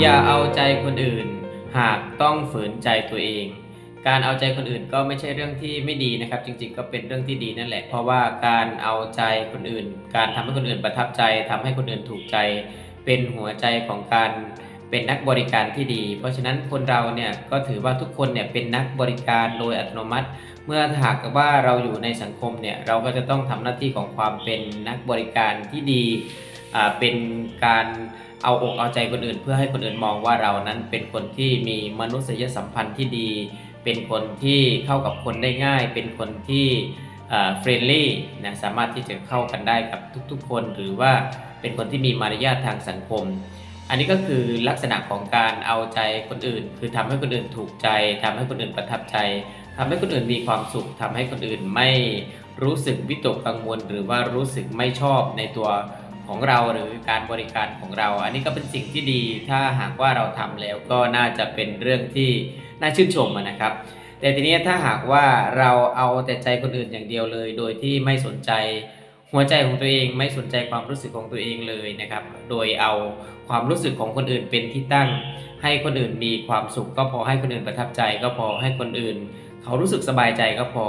อย่าเอาใจคนอื่น หากต้องฝืนใจตัวเอง การเอาใจคนอื่นก็ไม่ใช่เรื่องที่ไม่ดีนะครับ จริงๆ ก็เป็นเรื่องที่ดีนั่นแหละ เพราะว่าการเอาใจคนอื่น การทำให้คนอื่นประทับใจทำให้คนอื่นถูกใจ เป็นหัวใจของการเป็นนักบริการที่ดี เพราะฉะนั้นคนเราเนี่ยก็ถือว่าทุกคนเนี่ยเป็นนักบริการโดยอัตโนมัติ เมื่อหากว่าเราอยู่ในสังคมเนี่ยเราก็จะต้องทำหน้าที่ของความเป็นนักบริการที่ดีอ่าเป็นการ เอาอกเอาใจคนอื่น เพื่อให้คนอื่นมองว่าเรานั้นเป็นคนที่มีมนุษยสัมพันธ์ที่ดี เป็นคนที่เข้ากับคนได้ง่าย เป็นคนที่เฟรนลี่นะสามารถที่จะเข้ากันได้กับทุกๆ คน หรือว่าเป็นคนที่มีมารยาททางสังคม อันนี้ก็คือลักษณะของการเอาใจคนอื่น คือทำให้คนอื่นถูกใจทำให้คนอื่นประทับใจทำให้คนอื่นมีความสุขทำให้คนอื่นไม่รู้สึกวิตกกังวล หรือว่ารู้สึกไม่ชอบในตัว ของเราหรือการบริการของเรา อันนี้ก็เป็นสิ่งที่ดีถ้าหากว่าเราทำแล้วก็น่าจะเป็นเรื่องที่น่าชื่นชมนะครับ แต่ทีนี้ถ้าหากว่าเราเอาแต่ใจคนอื่นอย่างเดียวเลย โดยที่ไม่สนใจหัวใจของตัวเองไม่สนใจความรู้สึกของตัวเองเลยนะครับ โดยเอาความรู้สึกของคนอื่นเป็นที่ตั้ง ให้คนอื่นมีความสุขก็พอให้คนอื่นประทับใจก็พอให้คนอื่น เขารู้สึกสบายใจก็พอ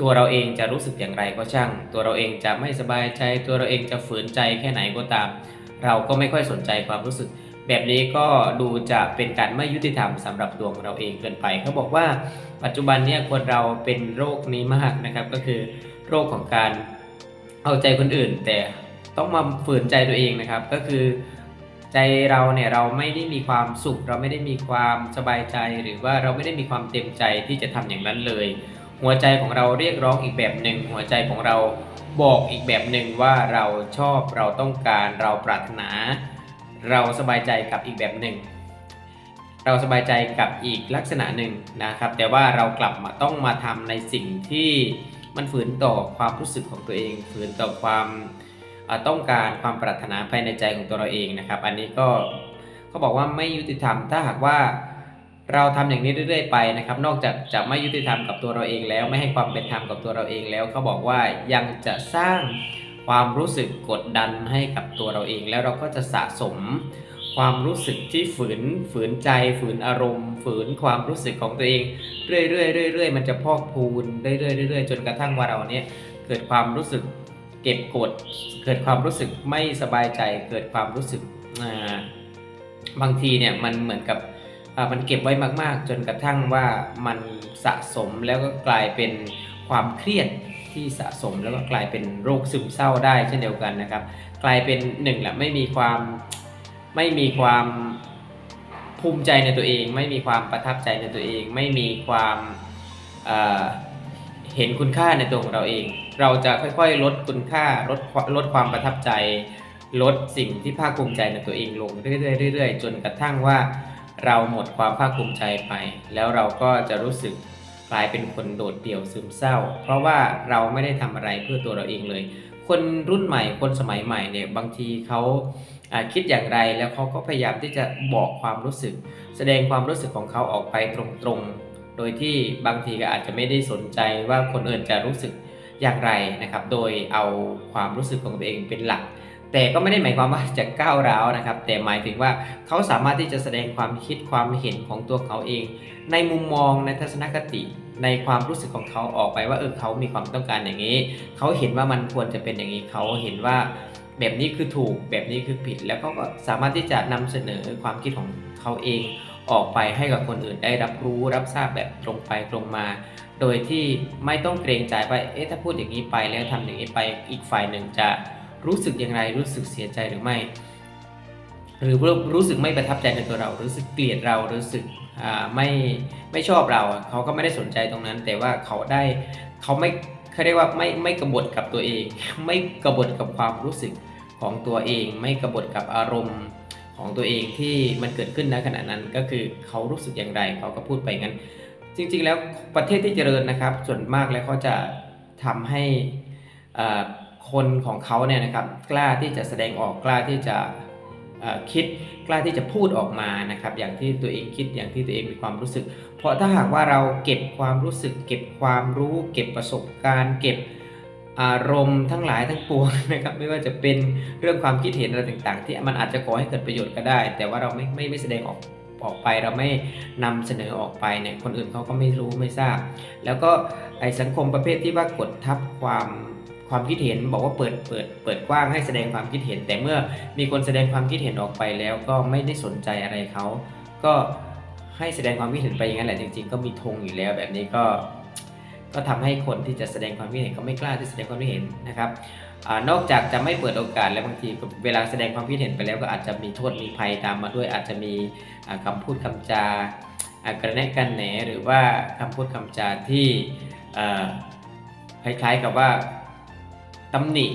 ตัวเราเองจะรู้สึกอย่างไรก็ช่าง ตัวเราเองจะไม่สบายใจ ตัวเราเองจะฝืนใจแค่ไหนก็ตาม เราก็ไม่ค่อยสนใจความรู้สึก แบบนี้ก็ดูจะเป็นการไม่ยุติธรรมสำหรับตัวของเราเองเกินไปเขาบอกว่า ปัจจุบันเนี่ยคนเราเป็นโรคนี้มากนะครับ ก็คือโรคของการเอาใจคนอื่น แต่ต้องมาฝืนใจตัวเองนะครับ ก็คือใจเราเนี่ยเราไม่ได้มีความสุข เราไม่ได้มีความสบายใจ หรือว่าเราไม่ได้มีความเต็มใจที่จะทำอย่างนั้นเลย หัวใจของเราเรียกร้องอีกแบบหนึ่ง หัวใจของเราบอกอีกแบบหนึ่งว่าเราชอบเราต้องการเราปรารถนา เราสบายใจกับอีกแบบหนึ่ง เราสบายใจกับอีกลักษณะหนึ่งนะครับ แต่ว่าเรากลับมาต้องมาทำในสิ่งที่มันฝืนต่อความรู้สึกของตัวเอง ฝืนต่อความต้องการความปรารถนาภายในใจของตัวเราเองนะครับ อันนี้ก็เขาบอกว่าไม่ยุติธรรมถ้าหากว่า เราทำอย่างนี้เรื่อยๆไปนะครับ นอกจากจะไม่ยุติธรรมกับตัวเราเองแล้ว ไม่ให้ความเป็นธรรมกับตัวเราเองแล้วเขาบอกว่ายังจะสร้างความรู้สึกกดดันให้กับตัวเราเอง แล้วเราก็จะสะสมความรู้สึกที่ฝืนฝืนใจฝืนอารมณ์ ฝืนความรู้สึกของตัวเอง เรื่อยๆเรื่อยๆมันจะพอกพูนเรื่อยๆเรื่อยๆจนกระทั่งว่าเราเนี่ยเกิดความรู้สึกเก็บกด เกิดความรู้สึกไม่สบายใจ เกิดความรู้สึกบางทีเนี่ยมันเหมือนกับ มันเก็บไว้มาก ๆ จนกระทั่งว่ามันสะสมแล้วก็กลายเป็นความเครียดที่สะสมแล้วก็กลายเป็นโรคซึมเศร้าได้เช่นเดียวกันนะครับ กลายเป็นหนึ่งแหละไม่มีความไม่มีความภูมิใจในตัวเอง ไม่มีความประทับใจในตัวเอง ไม่มีความเเห็นคุณค่าในตัวของเราเอง เราจะค่อยๆ ลดคุณค่าลดลดความประทับใจ ลดสิ่งที่ภาคภูมิใจในตัวเองลงเรื่อยๆเรื่อยๆจนกระทั่งว่า เราหมดความภาคภูมิใจไป แล้วเราก็จะรู้สึกกลายเป็นคนโดดเดี่ยวซึมเศร้า เพราะว่าเราไม่ได้ทำอะไรเพื่อตัวเราเองเลย คนรุ่นใหม่คนสมัยใหม่เนี่ยบางทีเขาอ่าคิดอย่างไรแล้วเขาก็พยายามที่จะบอกความรู้สึก แสดงความรู้สึกของเขาออกไปตรงๆ โดยที่บางทีก็อาจจะไม่ได้สนใจว่าคนอื่นจะรู้สึกอย่างไรนะครับ โดยเอาความรู้สึกของตัวเองเป็นหลัก แต่ก็ไม่ได้หมายความว่าจะก้าวร้าวนะครับ แต่หมายถึงว่าเขาสามารถที่จะแสดงความคิดความเห็นของตัวเขาเอง ในมุมมองในทัศนคติในความรู้สึกของเขาออกไปว่าเออเขามีความต้องการอย่างนี้ เขาเห็นว่ามันควรจะเป็นอย่างนี้เขาเห็นว่าแบบนี้คือถูกแบบนี้คือผิด แล้วเขาก็สามารถที่จะนำเสนอความคิดของเขาเองออกไปให้กับคนอื่นได้รับรู้รับทราบแบบตรงไปตรงมา โดยที่ไม่ต้องเกรงใจว่าเอ๊ะถ้าพูดอย่างนี้ไปแล้วทำอย่างนี้ไปอีกฝ่ายหนึ่งจะ รู้สึกอย่างไรรู้สึกเสียใจหรือไม่ หรือรู้สึกไม่ประทับใจในตัวเรา รู้สึกเกลียดเรารู้สึกไม่ไม่ชอบเราเขาก็ไม่ได้สนใจตรงนั้น แต่ว่าเขาได้เขาไม่เขาเรียกว่าไม่ไม่กบฏกับตัวเอง ไม่กบฏกับความรู้สึกของตัวเอง ไม่กบฏกับอารมณ์ของตัวเองที่มันเกิดขึ้นณขณะนั้นก็คือเขารู้สึกอย่างไรเขาก็พูดไปงั้น จริง ๆ แล้วประเทศที่เจริญนะครับ ส่วนมากแล้วเขาจะทำให้อ่า คนของเขาเนี่ยนะครับกล้าที่จะแสดงออกกล้าที่จะคิดกล้าที่จะพูดออกมานะครับ อย่างที่ตัวเองคิดอย่างที่ตัวเองมีความรู้สึก เพราะถ้าหากว่าเราเก็บความรู้สึก เก็บความรู้ เก็บประสบการณ์ เก็บอารมณ์ทั้งหลายทั้งปวงนะครับ ไม่ว่าจะเป็นเรื่องความคิดเห็นอะไรต่างๆ ที่มันอาจจะก่อให้เกิดประโยชน์ก็ได้ แต่ว่าเราไม่ไม่ไม่แสดงออกออกไปเราไม่นำเสนอออกไปเนี่ยคนอื่นเขาก็ไม่รู้ไม่ทราบ แล้วก็ไอสังคมประเภทที่ว่ากดทับความ ความคิดเห็นบอกว่าเปิดเปิดเปิดกว้างให้แสดงความคิดเห็น แต่เมื่อมีคนแสดงความคิดเห็นออกไปแล้วก็ไม่ได้สนใจอะไรเขา ก็ให้แสดงความคิดเห็นไปอย่างนั้นแหละจริง ๆ ก็มีธงอยู่แล้วแบบนี้ก็ ก็ทำให้คนที่จะแสดงความคิดเห็นก็ไม่กล้าที่แสดงความคิดเห็นนะครับอนอกจากจะไม่เปิดโอกาสแล้วบางทีเวลาแสดงความคิดเห็นไปแล้วก็อาจจะมีโทษมีภัยตามมาด้วย อาจจะมีอ่าคำพูดคำจากระแนะกันแหนหรือว่าคำพูดคำจาที่คล้ายๆกับว่า ตำหนิ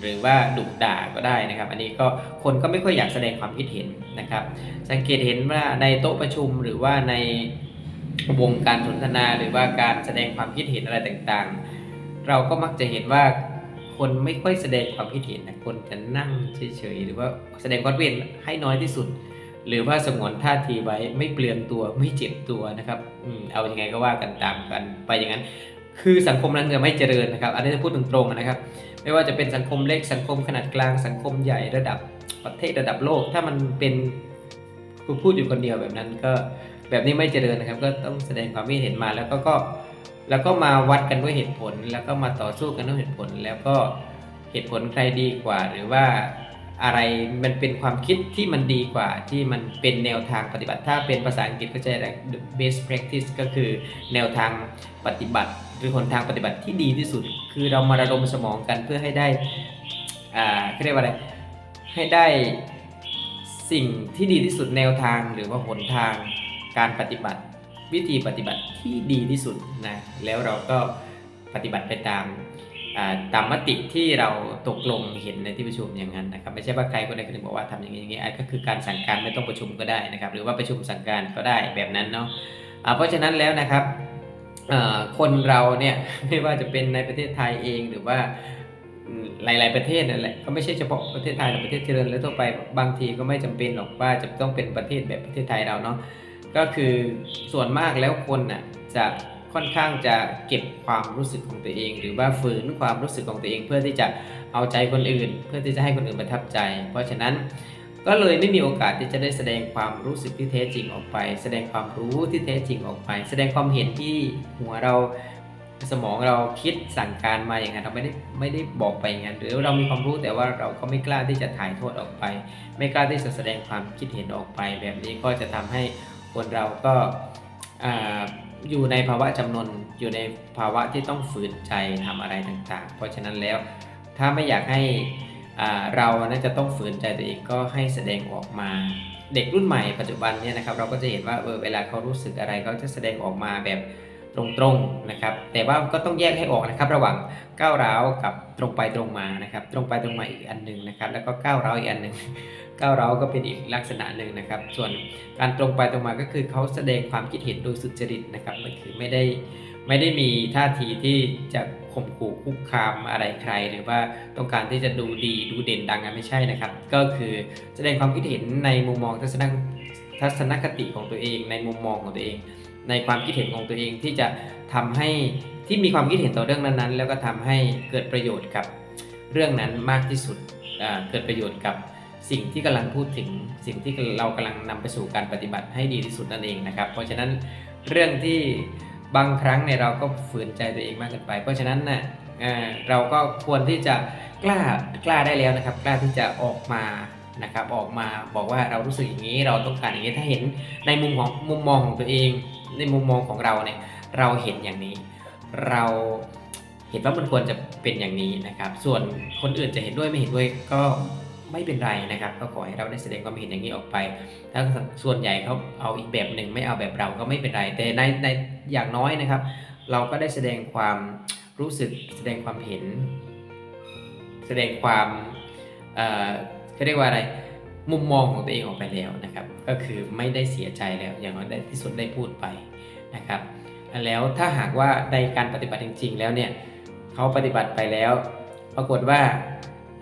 หรือว่าดุด่าก็ได้นะครับ อันนี้ก็คนก็ไม่ค่อยอยากแสดงความคิดเห็นนะครับ สังเกตเห็นว่าในโต๊ะประชุมหรือว่าในวงการสนทนาหรือว่าการแสดงความคิดเห็นอะไรต่างๆ เราก็มักจะเห็นว่าคนไม่ค่อยแสดงความคิดเห็นนะคนจะนั่งเฉยๆหรือว่าแสดงความเห็นให้น้อยที่สุด หรือว่าสงวนท่าทีไว้ไม่เปลืองตัวไม่เจ็บตัวนะครับอเอาอยัางไงก็ว่ากันตามกันไปอย่างนั้น คือสังคมนั้นจะไม่เจริญนะครับ อันนี้จะพูดตรงๆนะครับ ไม่ว่าจะเป็นสังคมเล็กสังคมขนาดกลางสังคมใหญ่ระดับประเทศระดับโลก ถ้ามันเป็นคุณพูดอยู่คนเดียวแบบนั้นก็แบบนี้ไม่เจริญนะครับ ก็ต้องแสดงความคิดเห็นมาแล้วก็ก็แล้วก็มาวัดกันด้วยเหตุผล แล้วก็มาต่อสู้กันด้วยเหตุผล แล้วก็เหตุผลใครดีกว่าหรือว่า อะไรมันเป็นความคิดที่มันดีกว่าที่มันเป็นแนวทางปฏิบัติ ถ้าเป็นภาษาอังกฤษก็จะเรียก the best practice ก็คือแนวทางปฏิบัติ หรือหนทางปฏิบัติที่ดีที่สุด คือเรามาระดมสมองกันเพื่อให้ได้อ่าเรียกว่าอะไรให้ได้สิ่งที่ดีที่สุดแนวทางหรือว่าหนทางการปฏิบัติ วิธีปฏิบัติที่ดีที่สุดนะแล้วเราก็ปฏิบัติไปตาม ตามมติที่เราตกลงเห็นในที่ประชุมอย่างนั้นนะครับ ไม่ใช่ว่าใครคนใดคนหนึ่งบอกว่าทำอย่างนี้อย่างนี้ก็คือการสั่งการไม่ต้องประชุมก็ได้นะครับ หรือว่าประชุมสั่งการก็ได้แบบนั้นเนาะเพราะฉะนั้นแล้วนะครับคนเราเนี่ยไม่ว่าจะเป็นในประเทศไทยเองหรือว่าหลาย ๆประเทศนั่นแหละก็ไม่ใช่เฉพาะประเทศไทยหรือประเทศเจริญและทั่วไปบางทีก็ไม่จำเป็นหรอกว่าจะต้องเป็นประเทศแบบประเทศไทยเราเนาะก็คือส่วนมากแล้วคนน่ะจะ ค่อนข้างจะเก็บความรู้สึกของตัวเอง หรือว่าฝืนความรู้สึกของตัวเอง เพื่อที่จะเอาใจคนอื่น เพื่อที่จะให้คนอื่นประทับใจ เพราะฉะนั้นก็เลยไม่มีโอกาสที่จะได้แสดงความรู้สึกที่แท้จริงออกไป แสดงความรู้ที่แท้จริงออกไป แสดงความเห็นที่หัวเราสมองเราคิดสั่งการมาอย่างนั้นเราไม่ได้ไม่ได้บอกไปอย่างนั้นหรือเรามีความรู้แต่ว่าเราก็ไม่กล้าที่จะถ่ายทอดออกไป ไม่กล้าที่จะแสดงความคิดเห็นออกไป แบบนี้ก็จะทำให้คนเราก็ อยู่ในภาวะจำนวนอยู่ในภาวะที่ต้องฝืนใจทำอะไรต่างๆ เพราะฉะนั้นแล้วถ้าไม่อยากให้เราน่าจะต้องฝืนใจตัวเองก็ให้แสดงออกมา เด็กรุ่นใหม่ปัจจุบันเนี่ยนะครับเราก็จะเห็นว่าเออเวลาเขารู้สึกอะไรเขาจะแสดงออกมาแบบ ตรงๆนะครับ แต่ว่าก็ต้องแยกให้ออกนะครับ ระหว่างก้าวร้าวกับตรงไปตรงมานะครับ ตรงไปตรงมาอีกอันหนึ่งนะครับ แล้วก็ก้าวร้าวอีกอันหนึ่งก้าวร้าวก็เป็นอีกลักษณะหนึ่งนะครับ ส่วนการตรงไปตรงมาก็คือเขาแสดงความคิดเห็นโดยสุจริตนะครับมันคือไม่ได้ไม่ได้มีท่าทีที่จะข่มขู่คุกคามอะไรใคร หรือว่าต้องการที่จะดูดีดูเด่นดังอะไม่ใช่นะครับ ก็คือแสดงความคิดเห็นในมุมมองทัศนทัศนคติของตัวเอง ในมุมมองของตัวเอง ในความคิดเห็นของตัวเองที่จะทำให้ที่มีความคิดเห็นต่อเรื่องนั้นๆ แล้วก็ทำให้เกิดประโยชน์กับเรื่องนั้นมากที่สุดเกิดประโยชน์กับสิ่งที่กำลังพูดถึงสิ่งที่เรากำลังนำไปสู่การปฏิบัติให้ดีที่สุดนั่นเองนะครับ เพราะฉะนั้นเรื่องที่บางครั้งเนี่ยเราก็ฝืนใจตัวเองมากเกินไป เพราะฉะนั้นนะ่ะเราก็ควรที่จะกล้ากล้าได้แล้วนะครับ กล้าที่จะออกมา นะครับออกมาบอกว่าเรารู้สึกอย่างนี้เราต้องการอย่างนี้ถ้าเห็นในมุมของมุมมองของตัวเอง ในมุมมองของเราเนี่ยเราเห็นอย่างนี้ เราเห็นว่ามันควรจะเป็นอย่างนี้นะครับ ส่วนคนอื่นจะเห็นด้วยไม่เห็นด้วยก็ไม่เป็นไรนะครับ ก็ขอให้เราได้แสดงความเห็นอย่างนี้ออกไปถ้าส่วนใหญ่เขาเอาอีกแบบหนึ่งไม่เอาแบบเราก็ไม่เป็นไร แต่ในในอย่างน้อยนะครับ เราก็ได้แสดงความรู้สึกแสดงความเห็น แสดงความ เขาเรียกว่าอะไรมุมมองของตัวเองออกไปแล้วนะครับ ก็คือไม่ได้เสียใจแล้วอย่างน้อยได้ที่สุดได้พูดไปนะครับ แล้วถ้าหากว่าในการปฏิบัติจริง ๆ แล้วเนี่ยเขาปฏิบัติไปแล้ว ปรากฏว่า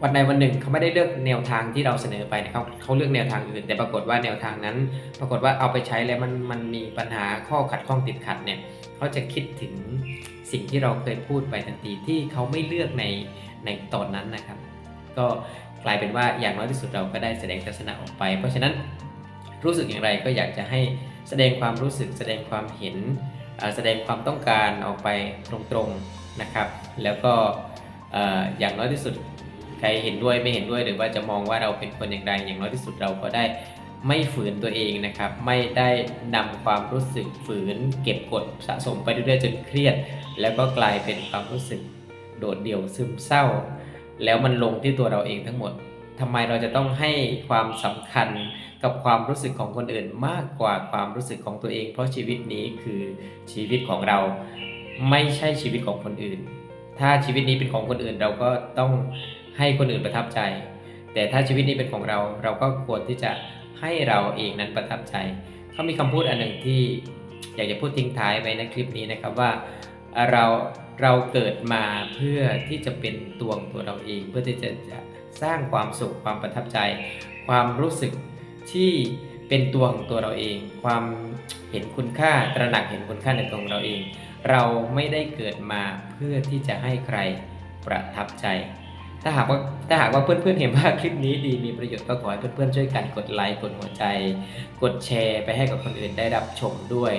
วันใดวันหนึ่งเขาไม่ได้เลือกแนวทางที่เราเสนอไปนะครับเขาเลือกแนวทางอื่น แต่ปรากฏว่าแนวทางนั้น ปรากฏว่าเอาไปใช้แล้วมันมันมีปัญหาข้อขัดข้องติดขัดเนี่ยเขาจะคิดถึงสิ่งที่เราเคยพูดไปทันทีที่เขาไม่เลือกในในตอนนั้นนะครับ ก็ กลายเป็นว่าอย่างน้อยที่สุดเราก็ได้แสดงทัศนะออกไป เพราะฉะนั้นรู้สึกอย่างไรก็อยากจะให้แสดงความรู้สึกแสดงความเห็น แสดงความต้องการออกไปตรงๆนะครับ แล้วก็อย่างน้อยที่สุดใครเห็นด้วยไม่เห็นด้วยหรือว่าจะมองว่าเราเป็นคนอย่างไรอย่างน้อยที่สุดเราก็ได้ไม่ฝืนตัวเองนะครับ ไม่ได้นำความรู้สึกฝืน เก็บกดสะสมไปเรื่อยๆจนเครียด แล้วก็กลายเป็นความรู้สึกโดดเดี่ยวซึมเศร้า แล้วมันลงที่ตัวเราเองทั้งหมดทำไมเราจะต้องให้ความสำคัญกับความรู้สึกของคนอื่นมากกว่าความรู้สึกของตัวเอง เพราะชีวิตนี้คือชีวิตของเราไม่ใช่ชีวิตของคนอื่น ถ้าชีวิตนี้เป็นของคนอื่นเราก็ต้องให้คนอื่นประทับใจ แต่ถ้าชีวิตนี้เป็นของเรา เราก็ควรที่จะให้เราเองนั้นประทับใจเขามีคำพูดอันหนึ่งที่อยากจะพูดทิ้งท้ายไว้ในคลิปนี้นะครับว่าเรา เราเกิดมาเพื่อที่จะเป็นตัวของตัวเราเอง เพื่อที่จะจะสร้างความสุขความประทับใจ ความรู้สึกที่เป็นตัวของตัวเราเอง ความเห็นคุณค่าตระหนักเห็นคุณค่าในตัวของเราเอง เราไม่ได้เกิดมาเพื่อที่จะให้ใครประทับใจ ถ้าหากว่าถ้าหากว่าเพื่อนๆเห็นว่าคลิปนี้ดีมีประโยชน์ก็ขอให้เพื่อนๆช่วยกันกดไลค์กดหัวใจ กดแชร์ไปให้กับคนอื่นได้รับชมด้วย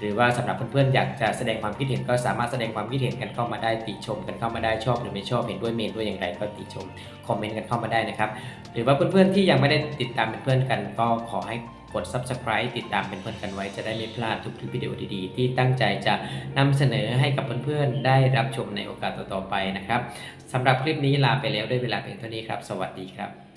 หรือว่าสำหรับเพื่อนๆอยากจะแสดงความคิดเห็นก็สามารถแสดงความคิดเห็นกันเข้ามาได้ติชมกันเข้ามาได้ชอบหรือไม่ชอบเห็นด้วยเมนด้วยอย่างไรก็ติชมคอมเมนต์กันเข้ามาได้นะครับหรือว่าเพื่อนๆที่ยังไม่ได้ติดตามเป็นเพื่อนกัน ก็ขอให้กด subscribe ติดตามเป็นเพื่อนกันไว้จะได้ไม่พลาดทุกคลิปวิดีโอดีๆ ที่ตั้งใจจะนำเสนอให้กับเพื่อนๆได้รับชมในโอกาสต่อๆไปนะครับสำหรับคลิปนี้ลาไปแล้วด้วยเวลาเพียงเท่านี้ครับ สวัสดีครับ